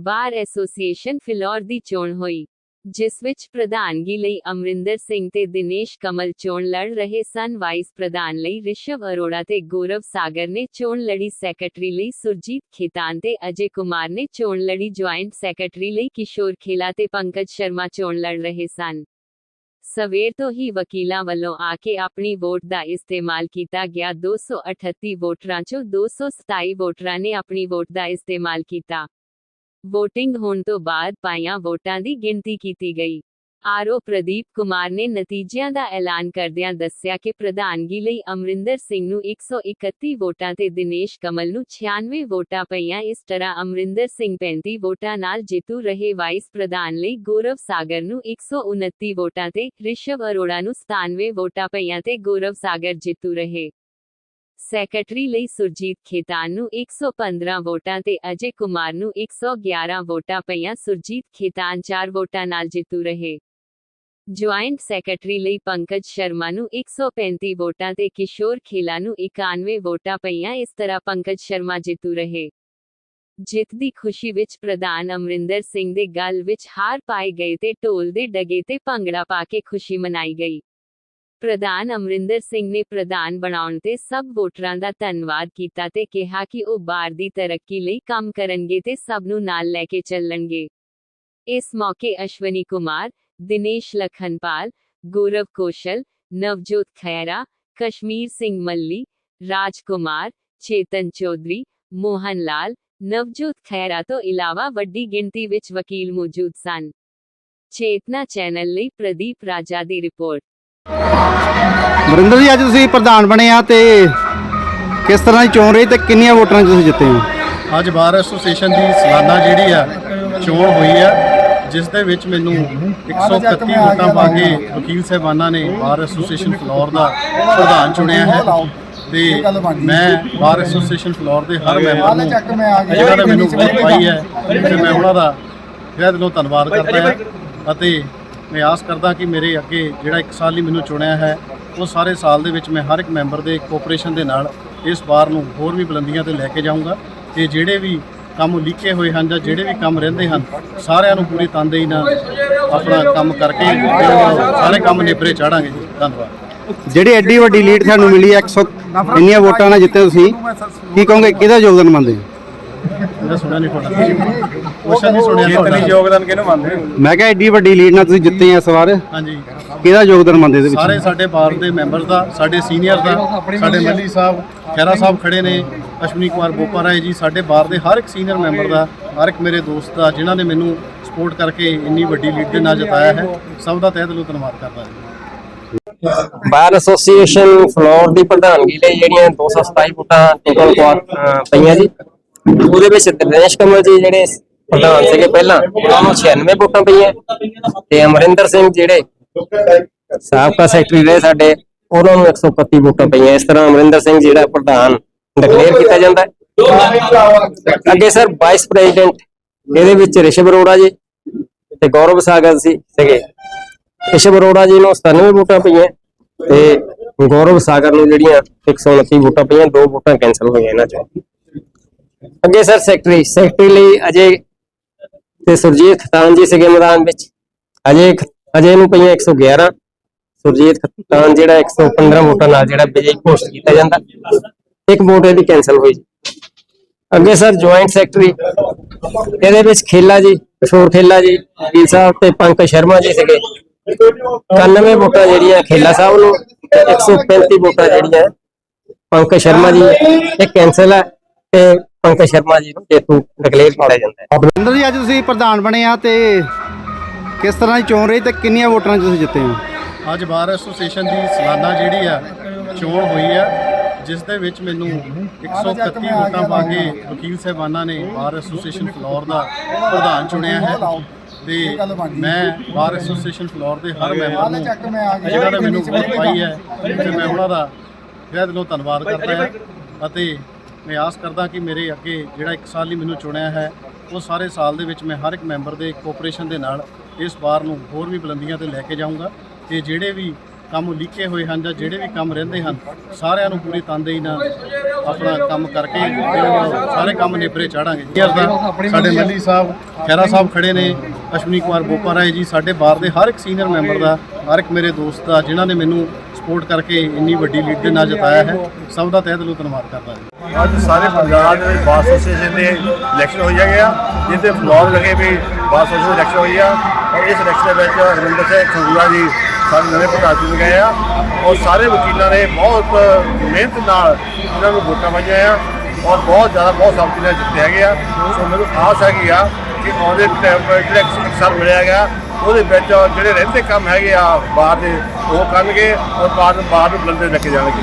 Bar association Phillaur ਦੀ ਚੋਣ ਹੋਈ, ਜਿਸ ਵਿੱਚ ਪ੍ਰਧਾਨਗੀ ਲਈ ਅਮਰਿੰਦਰ ਸਿੰਘ ਤੇ ਦਿਨੇਸ਼ ਕਮਲ ਚੋਣ ਲੜ ਰਹੇ ਸਨ। ਵਾਈਸ ਪ੍ਰਧਾਨ ਲਈ ਰਿਸ਼ਵ ਅਰੋੜਾ ਤੇ ਗੌਰਵ ਸਾਗਰ ਨੇ ਚੋਣ ਲੜੀ। ਸੈਕਟਰੀ ਲਈ ਸੁਰਜੀਤ ਖੇਤਾਨ ਤੇ ਅਜੇ ਕੁਮਾਰ ਨੇ ਚੋਣ ਲੜੀ। ਜੁਆਇੰਟ ਸੈਕਟਰੀ ਲਈ ਕਿਸ਼ੋਰ ਖੇਲਾ ਤੇ ਪੰਕਜ ਸ਼ਰਮਾ ਚੋਣ ਲੜ ਰਹੇ ਸਨ। ਸਵੇਰ ਤੋਂ ਹੀ ਵਕੀਲਾਂ ਵੱਲੋਂ ਆ ਕੇ ਆਪਣੀ ਵੋਟ ਦਾ ਇਸਤੇਮਾਲ ਕੀਤਾ ਗਿਆ। 238 ਵੋਟਰਾਂ ਚੋਂ 227 ਵੋਟਰਾਂ ਨੇ ਆਪਣੀ ਵੋਟ ਦਾ ਇਸਤੇਮਾਲ ਕੀਤਾ। ਵੋਟਿੰਗ ਹੋਣ ਤੋਂ ਬਾਅਦ ਪਾਈਆਂ ਵੋਟਾਂ ਦੀ ਗਿਣਤੀ ਕੀਤੀ ਗਈ। ਆਰਓ ਪ੍ਰਦੀਪ ਕੁਮਾਰ ਨੇ ਨਤੀਜਿਆਂ ਦਾ ਐਲਾਨ ਕਰਦਿਆਂ ਦੱਸਿਆ ਕਿ ਪ੍ਰਧਾਨਗੀ ਲਈ ਅਮਰਿੰਦਰ ਸਿੰਘ ਨੂੰ 131 ਵੋਟਾਂ ਤੇ ਦਿਨੇਸ਼ ਕਮਲ ਨੂੰ 96 ਵੋਟਾਂ ਪਈਆਂ। ਇਸ ਤਰ੍ਹਾਂ ਅਮਰਿੰਦਰ ਸਿੰਘ 35 ਵੋਟਾਂ ਨਾਲ ਜੇਤੂ ਰਹੇ ਵਾਈਸ ਪ੍ਰਧਾਨ ਲਈ ਗੌਰਵ ਸਾਗਰ ਨੂੰ 129 ਵੋਟਾਂ ਤੇ, ਰਿਸ਼ਵ ਅਰੋੜਾ ਨੂੰ 97 ਵੋਟਾਂ ਪਈਆਂ ਤੇ ਗੌਰਵ ਸਾਗਰ ਜੇਤੂ ਰਹੇ। ਸੈਕਟਰੀ ਲਈ ਸੁਰਜੀਤ ਖੇਤਾਨ ਨੂੰ 115 ਵੋਟਾਂ ਤੇ ਅਜੇ ਕੁਮਾਰ ਨੂੰ 111 ਵੋਟਾਂ ਪਈਆਂ। ਸੁਰਜੀਤ ਖੇਤਾਨ 4 ਵੋਟਾਂ ਨਾਲ ਜਿੱਤੂ ਰਹੇ। ਜੁਆਇੰਟ ਸੈਕਟਰੀ ਲਈ ਪੰਕਜ ਸ਼ਰਮਾ ਨੂੰ 135 ਵੋਟਾਂ ਤੇ ਕਿਸ਼ੋਰ ਖੇਲਾ ਨੂੰ 91 ਵੋਟਾਂ ਪਈਆਂ। ਇਸ ਤਰ੍ਹਾਂ ਪੰਕਜ ਸ਼ਰਮਾ ਜਿੱਤੂ ਰਹੇ। ਜਿੱਤ ਦੀ ਖੁਸ਼ੀ ਵਿੱਚ ਪ੍ਰਧਾਨ ਅਮਰਿੰਦਰ ਸਿੰਘ ਦੇ ਗਲ ਵਿੱਚ ਹਾਰ ਪਾਏ ਗਏ ਤੇ ਢੋਲ ਦੇ ਡਗੇ ਤੇ ਭੰਗੜਾ ਪਾ ਕੇ ਖੁਸ਼ੀ ਮਨਾਈ ਗਈ। ਪ੍ਰਧਾਨ ਅਮਰਿੰਦਰ ਸਿੰਘ ਨੇ ਪ੍ਰਧਾਨ ਬਣਾਉਣ ਤੇ ਸਭ ਵੋਟਰਾਂ ਦਾ ਧੰਨਵਾਦ ਕੀਤਾ ਤੇ ਕਿਹਾ ਕਿ ਉਹ ਬਾਰ ਦੀ ਤਰੱਕੀ ਲਈ ਕੰਮ ਕਰਨਗੇ ਤੇ ਸਭ ਨੂੰ ਨਾਲ ਲੈ ਕੇ ਚੱਲਣਗੇ। ਇਸ ਮੌਕੇ ਅਸ਼ਵਨੀ ਕੁਮਾਰ, ਦਿਨੇਸ਼ ਲਖਨਪਾਲ, ਗੌਰਵ ਕੋਸ਼ਲ, ਨਵਜੋਤ ਖੈਰਾ ਕਸ਼ਮੀਰ ਸਿੰਘ ਮੱਲੀ, ਰਾਜ ਕੁਮਾਰ, ਚੇਤਨ ਚੌਧਰੀ, ਮੋਹਨ ਲਾਲ, ਨਵਜੋਤ ਖੈਰਾ ਤੋਂ ਇਲਾਵਾ ਵੱਡੀ ਗਿਣਤੀ ਵਿੱਚ ਵਕੀਲ ਮੌਜੂਦ ਸਨ। ਚੇਤਨਾ ਚੈਨਲ ਲਈ ਪ੍ਰਦੀਪ ਰਾਜਾ ਦੀ ਰਿਪੋਰਟ। ਵਰਿੰਦਰ ਜੀ, ਅੱਜ ਤੁਸੀਂ ਪ੍ਰਧਾਨ ਬਣੇ ਆ ਤੇ ਕਿਸ ਤਰ੍ਹਾਂ ਦੀ ਚੋਣ ਰਹੀ ਤੇ ਕਿੰਨੀਆਂ ਵੋਟਾਂ 'ਚ ਤੁਸੀਂ ਜਿੱਤੇ ਹੋ? ਅੱਜ ਬਾਰ ਐਸੋਸੀਏਸ਼ਨ ਦੀ ਸਾਲਾਨਾ ਜਿਹੜੀ ਆ, ਚੋਣ ਹੋਈ ਆ, ਜਿਸ ਦੇ ਵਿੱਚ ਮੈਨੂੰ 131 ਵੋਟਾਂ ਪਾ ਕੇ ਵਕੀਲ ਸਾਹਿਬਾਨਾਂ ਨੇ ਬਾਰ ਐਸੋਸੀਏਸ਼ਨ ਫਲੋਰ ਦਾ ਪ੍ਰਧਾਨ ਚੁਣਿਆ ਹੈ। ਤੇ ਮੈਂ ਬਾਰ ਐਸੋਸੀਏਸ਼ਨ ਫਲੋਰ ਦੇ ਹਰ ਮੈਂਬਰ ਨੂੰ ਜਿਹੜਾ ਨੇ ਮੈਨੂੰ ਵੋਟ ਪਾਈ ਹੈ ਤੇ ਮੈਂ ਉਹਨਾਂ ਦਾ ਤਹਿ ਦਿਲੋਂ ਧੰਨਵਾਦ ਕਰਦਾ ਹਾਂ। ਅਤੇ ਮੈਂ ਆਸ ਕਰਦਾ ਕਿ ਮੇਰੇ ਅੱਗੇ ਜਿਹੜਾ ਇੱਕ ਸਾਲ ਹੀ ਮੈਨੂੰ ਚੁਣਿਆ ਹੈ, ਉਹ ਸਾਰੇ ਸਾਲ ਦੇ ਵਿੱਚ ਮੈਂ ਹਰ ਇੱਕ ਮੈਂਬਰ ਦੇ ਕੋਆਪਰੇਸ਼ਨ ਦੇ ਨਾਲ ਇਸ ਵਾਰ ਨੂੰ ਹੋਰ ਵੀ ਬੁਲੰਦੀਆਂ ਤੇ ਲੈ ਕੇ ਜਾਊਂਗਾ ਤੇ ਜਿਹੜੇ ਵੀ ਕੰਮ ਲਿਖੇ ਹੋਏ ਹਨ ਜਾਂ ਜਿਹੜੇ ਵੀ ਕੰਮ ਰਹਿੰਦੇ ਹਨ, ਸਾਰਿਆਂ ਨੂੰ ਪੂਰੀ ਤਨਦੇਹੀ ਨਾਲ ਆਪਣਾ ਕੰਮ ਕਰਕੇ ਸਾਰੇ ਕੰਮ ਨਿਪਰੇ ਚਾੜਾਂਗੇ ਜੀ। ਧੰਨਵਾਦ। ਜਿਹੜੀ ਐਡੀ ਵੱਡੀ ਲੀਡ ਤੁਹਾਨੂੰ ਮਿਲੀ ਹੈ 100 ਇੰਨੀਆਂ ਵੋਟਾਂ ਨਾਲ ਜਿੱਤੇ ਤੁਸੀਂ, ਕੀ ਕਹੋਗੇ, ਕਿਹਦਾ ਯੋਗਦਾਨ ਮੰਨਦੇ ਹੋ? ਇਹਦਾ ਸੁਣਿਆ ਨਹੀਂ ਤੁਹਾਡਾ। ਕੁਐਸਚਨ ਨਹੀਂ ਸੁਣਿਆ ਤੁਹਾਡਾ। ਯੋਗਦਾਨ ਕਿਹਨੂੰ ਮੰਨਦੇ ਹੋ? ਮੈਂ ਕਿਹਾ ਐਡੀ ਵੱਡੀ ਲੀਡ ਨਾਲ ਤੁਸੀਂ ਜਿੱਤੇ ਆ ਇਸ ਵਾਰ। ਹਾਂਜੀ। ਕਿਹਦਾ ਯੋਗਦਾਨ ਮੰਨਦੇ ਇਹਦੇ ਸਾਰੇ ਵਿੱਚ ਸਾਡੇ ਬਾਰ ਦੇ ਮੈਂਬਰ ਦਾ ਸਾਡੇ ਸੀਨੀਅਰ ਦਾ ਸਾਡੇ ਮੱਲੀ ਸਾਹਿਬ ਖੈਰਾ ਸਾਹਿਬ ਖੜੇ ਨੇ ਅਸ਼ਵਨੀ ਕੁਮਾਰ ਬੋਪਾ ਰਾਏ ਜੀ ਸਾਡੇ ਬਾਰ ਦੇ ਹਰ ਇੱਕ ਸੀਨੀਅਰ ਮੈਂਬਰ ਦਾ ਹਰ ਇੱਕ ਮੇਰੇ ਦੋਸਤ ਦਾ ਜਿਨ੍ਹਾਂ ਨੇ ਮੈਨੂੰ ਸਪੋਰਟ ਕਰਕੇ ਇੰਨੀ ਵੱਡੀ ਲੀਡ ਦੇ ਨਾਲ ਜਿਤਾਇਆ ਹੈ ਸਭ ਦਾ ਤਹਿ ਦਿਲੋਂ ਧੰਨਵਾਦ ਕਰਦਾ ਹਾਂ ਬਾਰ ਐਸੋਸੀਏਸ਼ਨ ਫਲੋਰ ਦੀ ਪ੍ਰਧਾਨਗੀ ਲਈ ਜਿਹੜੀਆਂ 227 ਵੋਟਾਂ ਟੋਟਲ ਪਈਆਂ ਜੀ। ਉਹਦੇ ਵਿੱਚ ਦਿਨੇਸ਼ ਕਮਲ ਜੀ ਜਿਹੜੇ ਪ੍ਰਧਾਨ ਸੀਗੇ ਪਹਿਲਾਂ, ਉਹਨਾਂ ਨੂੰ 96 ਵੋਟਾਂ ਪਈਆਂ। ਤੇ ਅਮਰਿੰਦਰ ਸਿੰਘ ਜਿਹੜੇ ਸਾਬਕਾ ਸੈਕਟਰੀ ਰਹੇ ਸਾਡੇ, ਉਹਨਾਂ ਨੂੰ 131 ਵੋਟਾਂ ਪਈਆਂ। ਇਸ ਤਰ੍ਹਾਂ ਅਮਰਿੰਦਰ ਸਿੰਘ ਜਿਹੜਾ ਪ੍ਰਧਾਨ ਡਿਕਲੇਅਰ ਕੀਤਾ ਜਾਂਦਾ ਅੱਗੇ ਸਰ ਵਾਈਸ ਪ੍ਰੈਜ਼ੀਡੈਂਟ ਇਹਦੇ ਵਿੱਚ ਰਿਸ਼ਵ ਅਰੋੜਾ ਜੀ ਤੇ ਗੌਰਵ ਸਾਗਰ ਸੀ ਸੀਗੇ। ਰਿਸ਼ਵ ਅਰੋੜਾ ਜੀ ਨੂੰ 97 ਵੋਟਾਂ ਪਈਆਂ ਤੇ ਗੌਰਵ ਸਾਗਰ ਨੂੰ ਜਿਹੜੀਆਂ 129 ਵੋਟਾਂ ਪਈਆਂ, ਦੋ ਵੋਟਾਂ ਕੈਨਸਲ ਹੋਈਆਂ ਇਹਨਾਂ ਚੋਂ। ਅੱਗੇ ਸਰ ਸੈਕਟਰੀ ਸੈਕਟਰੀ ਲਈ ਅਜੇ ਤੇ ਸੁਰਜੀਤ ਖਤਾਨ ਜੀ ਸੀਗੇ ਮੈਦਾਨ ਵਿੱਚ। ਅਜੇ ਅਜੇ ਨੂੰ ਪਈਆਂ 111 ਸੁਰਜੀਤ ਖਤਾਨ ਜਿਹੜਾ 115 ਵੋਟਾਂ ਨਾਲ ਜਿਹੜਾ ਵਿਜੇ ਘੋਸ਼ਿਤ ਕੀਤਾ ਜਾਂਦਾ। ਇੱਕ ਵੋਟ ਇਹਦੀ ਕੈਨਸਲ ਹੋਈ ਅੱਗੇ ਸਰ ਜੁਆਇੰਟ ਸੈਕਟਰੀ ਇਹਦੇ ਵਿੱਚ ਖੇਲਾ ਜੀ, ਕਿਸ਼ੋਰ ਖੇਲਾ ਜੀ ਵਕੀਲ ਸਾਹਿਬ ਤੇ ਪੰਕਜ ਸ਼ਰਮਾ ਜੀ ਸੀਗੇ। 91 ਵੋਟਾਂ ਜਿਹੜੀਆਂ ਖੇਲਾ ਸਾਹਿਬ ਨੂੰ ਤੇ 135 ਵੋਟਾਂ ਜਿਹੜੀਆਂ ਪੰਕਜ ਸ਼ਰਮਾ ਜੀ ਇਹ ਕੈਨਸਲ ਹੈ ਤੇ ਪੰਕਜ ਸ਼ਰਮਾ ਜੀ ਨੂੰ ਜੇਤੂ ਡਿਕਲੇਅਰ ਕੀਤਾ ਜਾਂਦਾ ਹੈ ਵਰਿੰਦਰ ਜੀ ਅੱਜ ਤੁਸੀਂ ਪ੍ਰਧਾਨ ਬਣੇ ਆ ਤੇ ਕਿਸ ਤਰ੍ਹਾਂ ਦੀ ਚੋਣ ਰਹੀ ਤੇ ਕਿੰਨੀਆਂ ਵੋਟਾਂ 'ਚ ਤੁਸੀਂ ਜਿੱਤੇ ਹੋ? ਅੱਜ ਬਾਰ ਐਸੋਸੀਏਸ਼ਨ ਦੀ ਸਾਲਾਨਾ ਜਿਹੜੀ ਆ ਚੋਣ ਹੋਈ ਆ ਜਿਸ ਦੇ ਵਿੱਚ ਮੈਨੂੰ 131 ਵੋਟਾਂ ਪਾ ਕੇ ਵਕੀਲ ਸਾਹਿਬਾਨਾਂ ਨੇ ਬਾਰ ਐਸੋਸੀਏਸ਼ਨ ਫਲੋਰ ਦਾ ਪ੍ਰਧਾਨ ਚੁਣਿਆ ਹੈ। ਤੇ ਮੈਂ ਬਾਰ ਐਸੋਸੀਏਸ਼ਨ ਫਲੋਰ ਦੇ ਹਰ ਮੈਂਬਰ ਨੂੰ ਜਿਹੜਾ ਨੇ ਮੈਨੂੰ ਵੋਟ ਪਾਈ ਹੈ ਤੇ ਮੈਂ ਉਹਨਾਂ ਦਾ ਤਹਿ ਦਿਲੋਂ ਧੰਨਵਾਦ ਕਰਦਾ ਹਾਂ। ਅਤੇ ਮੈਂ ਆਸ ਕਰਦਾ ਕਿ ਮੇਰੇ ਅੱਗੇ ਜਿਹੜਾ ਇੱਕ ਸਾਲ ਹੀ ਮੈਨੂੰ ਚੁਣਿਆ ਹੈ, ਉਹ ਸਾਰੇ ਸਾਲ ਦੇ ਵਿੱਚ ਮੈਂ ਹਰ ਇੱਕ ਮੈਂਬਰ ਦੇ ਕੋਆਪਰੇਸ਼ਨ ਦੇ ਨਾਲ ਇਸ ਵਾਰ ਨੂੰ ਹੋਰ ਵੀ ਬੁਲੰਦੀਆਂ ਤੇ ਲੈ ਕੇ ਜਾਊਂਗਾ ਤੇ ਜਿਹੜੇ ਵੀ ਕੰਮ ਲਿਖੇ ਹੋਏ ਹਨ ਜਾਂ ਜਿਹੜੇ ਵੀ ਕੰਮ ਰਹਿੰਦੇ ਹਨ, ਸਾਰਿਆਂ ਨੂੰ ਪੂਰੀ ਤਨਦੇਹੀ ਨਾਲ ਆਪਣਾ ਕੰਮ ਕਰਕੇ ਸਾਰੇ ਕੰਮ ਨੇਪਰੇ ਚਾੜਾਂਗੇ। ਸਾਡੇ ਮੱਲੀ ਸਾਹਿਬ ਖੈਰਾ ਸਾਹਿਬ ਖੜੇ ਨੇ, ਅਸ਼ਵਨੀ ਕੁਮਾਰ ਬੋਪਾ ਰਾਏ ਜੀ, ਸਾਡੇ ਬਾਰ ਦੇ ਹਰ ਇੱਕ ਸੀਨੀਅਰ ਮੈਂਬਰ ਦਾ, ਹਰ ਇੱਕ ਮੇਰੇ ਦੋਸਤ ਦਾ, ਜਿਨ੍ਹਾਂ ਨੇ ਮੈਨੂੰ ਸਪੋਰਟ ਕਰਕੇ ਇੰਨੀ ਵੱਡੀ ਲੀਡ ਦੇ ਨਾਲ ਜਿਤਾਇਆ ਹੈ, ਸਭ ਦਾ ਤਹਿ ਦਿਲੋਂ ਧੰਨਵਾਦ ਕਰਦਾ ਹਾਂ ਅੱਜ ਸਾਰੇ ਪੰਜਾਬ ਦੇ ਵਿੱਚ ਐਸੋਸੀਏਸ਼ਨ ਦੇ ਇਲੈਕਸ਼ਨ ਹੋਈ ਹੈਗੇ ਆ ਜਿੱਥੇ ਫਲੋਰ ਲਗੇ ਵੀ ਬਾਰ ਐਸੋਸੀਏਸ਼ਨ ਇਲੈਕਸ਼ਨ ਹੋਈ ਆ, ਔਰ ਇਸ ਇਲੈਕਸ਼ਨ ਦੇ ਵਿੱਚ ਰਵਿੰਦਰ ਸਿੰਘ ਖੰਗੂਲਾ ਜੀ ਸਾਰੇ ਨਵੇਂ ਪ੍ਰਧਾਨ ਜੀ ਗਏ ਆ, ਔਰ ਸਾਰੇ ਵਕੀਲਾਂ ਨੇ ਬਹੁਤ ਮਿਹਨਤ ਨਾਲ ਇਹਨਾਂ ਨੂੰ ਵੋਟਾਂ ਪਾਈਆਂ ਆ, ਔਰ ਬਹੁਤ ਜ਼ਿਆਦਾ ਬਹੁਤ ਸੰਮਤੀ ਨਾਲ ਜਿੱਤੇ ਹੈਗੇ ਆ। ਸੋ ਮੈਨੂੰ ਆਸ ਹੈਗੀ ਆ ਕਿ ਆਉਂਦੇ ਟਾਈਮ ਜਿਹੜਾ ਇੱਕ ਮਿਲਿਆ ਹੈਗਾ। ਉਹਦੇ ਵਿੱਚ ਜਿਹੜੇ ਰਹਿੰਦੇ ਕੰਮ ਹੈਗੇ ਆ, ਬਾਹਰ ਦੇ, ਉਹ ਕਰਨਗੇ, ਔਰ ਬਾਹਰ ਬਾਹਰ ਨੂੰ ਬਲੰਦੇ ਲੈ ਕੇ ਜਾਣਗੇ।